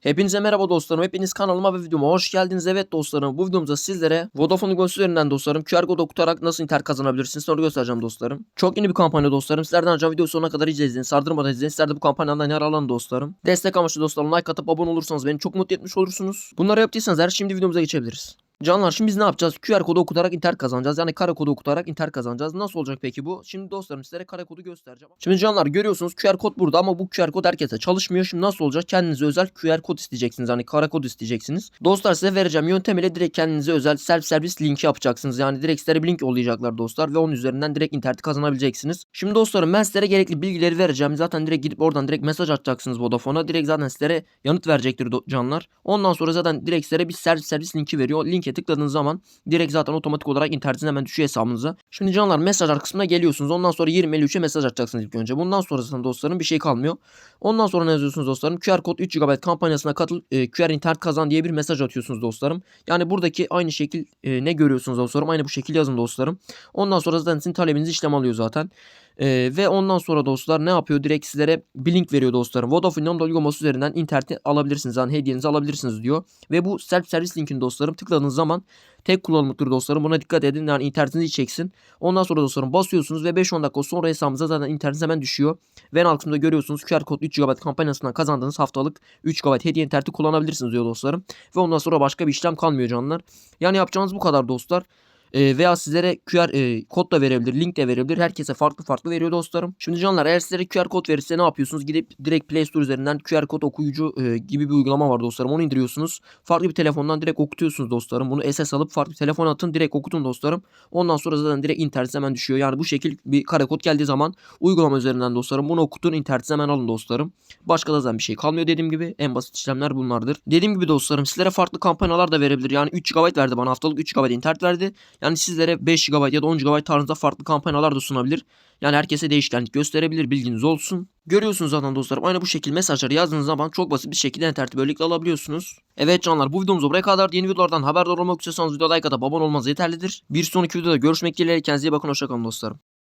Hepinize merhaba dostlarım. Hepiniz kanalıma ve videoma hoş geldiniz. Evet dostlarım bu videomuzda sizlere Vodafone Go üzerinden dostlarım QR kodu okutarak nasıl internet kazanabilirsiniz onu göstereceğim dostlarım. Çok yeni bir kampanya dostlarım. Sizlerden ancak video sonuna kadar izleyin. Sardırmadan izleyin. Sizler de bu kampanyadan yararlanın dostlarım. Destek amaçlı dostlarım like atıp abone olursanız beni çok mutlu etmiş olursunuz. Bunları yaptıysanız eğer şimdi videomuza geçebiliriz. Canlar şimdi biz ne yapacağız? QR kodu okutarak internet kazanacağız. Yani kare kodu okutarak internet kazanacağız. Nasıl olacak peki bu? Şimdi dostlarım sizlere kare kodu göstereceğim. Şimdi canlar görüyorsunuz QR kod burada ama bu QR kod herkese çalışmıyor. Şimdi nasıl olacak? Kendinize özel QR kod isteyeceksiniz. Hani kare kod isteyeceksiniz. Dostlar size vereceğim yöntem ile direkt kendinize özel self servis linki yapacaksınız. Yani direkt sizlere bir link yollayacaklar dostlar ve onun üzerinden direkt interneti kazanabileceksiniz. Şimdi dostlarım ben sizlere gerekli bilgileri vereceğim. Zaten direkt gidip oradan direkt mesaj atacaksınız Vodafone'a. Direkt zaten sizlere yanıt verecektir canlar. Ondan sonra zaten direkt sizlere bir servis servis linki veriyor. Linke tıkladığınız zaman direkt zaten otomatik olarak internetin hemen düşüyor hesabınıza. Şimdi canlar mesajlar kısmına geliyorsunuz. Ondan sonra 20-53'e mesaj atacaksınız ilk önce. Bundan sonrasında dostlarım bir şey kalmıyor. Ondan sonra ne yazıyorsunuz dostlarım? QR kod 3 GB kampanyasına katıl e, QR internet kazan diye bir mesaj atıyorsunuz dostlarım. Yani buradaki aynı şekil e, ne görüyorsunuz dostlarım? Aynı bu şekil yazın dostlarım. Ondan sonra zaten sizin talebinizi işlem alıyor zaten. Ee, ve ondan sonra dostlar ne yapıyor? Direkt sizlere bir link veriyor dostlarım. Vodafone uygulaması üzerinden interneti alabilirsiniz. Yani hediyenizi alabilirsiniz diyor. Ve bu self servis linkini dostlarım tıkladığınız zaman tek kullanımlıktır dostlarım. Buna dikkat edin. Yani internetinizi çeksin. Ondan sonra dostlarım basıyorsunuz ve 5-10 dakika sonra hesabınıza zaten internetiniz hemen düşüyor. Ve en altında görüyorsunuz QR kod 3 GB kampanyasından kazandığınız haftalık 3 GB hediye interneti kullanabilirsiniz diyor dostlarım. Ve ondan sonra başka bir işlem kalmıyor canlar. Yani yapacağınız bu kadar dostlar. E, veya sizlere QR e, kod da verebilir, link de verebilir. Herkese farklı farklı veriyor dostlarım. Şimdi canlar eğer sizlere QR kod verirse ne yapıyorsunuz? Gidip direkt Play Store üzerinden QR kod okuyucu e, gibi bir uygulama var dostlarım. Onu indiriyorsunuz. Farklı bir telefondan direkt okutuyorsunuz dostlarım. Bunu SS alıp farklı bir telefon atın direkt okutun dostlarım. Ondan sonra zaten direkt internet hemen düşüyor. Yani bu şekil bir kare kod geldiği zaman uygulama üzerinden dostlarım bunu okutun internet hemen alın dostlarım. Başka da zaten bir şey kalmıyor dediğim gibi. En basit işlemler bunlardır. Dediğim gibi dostlarım sizlere farklı kampanyalar da verebilir. Yani 3 GB verdi bana haftalık 3 GB internet verdi. Yani sizlere 5 GB ya da 10 GB tarzında farklı kampanyalar da sunabilir. Yani herkese değişkenlik gösterebilir bilginiz olsun. Görüyorsunuz zaten dostlarım aynı bu şekilde mesajları yazdığınız zaman çok basit bir şekilde interneti böylelikle alabiliyorsunuz. Evet canlar bu videomuz buraya kadar yeni videolardan haberdar olmak istiyorsanız videoya like atıp abone olmanız yeterlidir. Bir sonraki videoda görüşmek dileğiyle kendinize iyi bakın hoşçakalın dostlarım.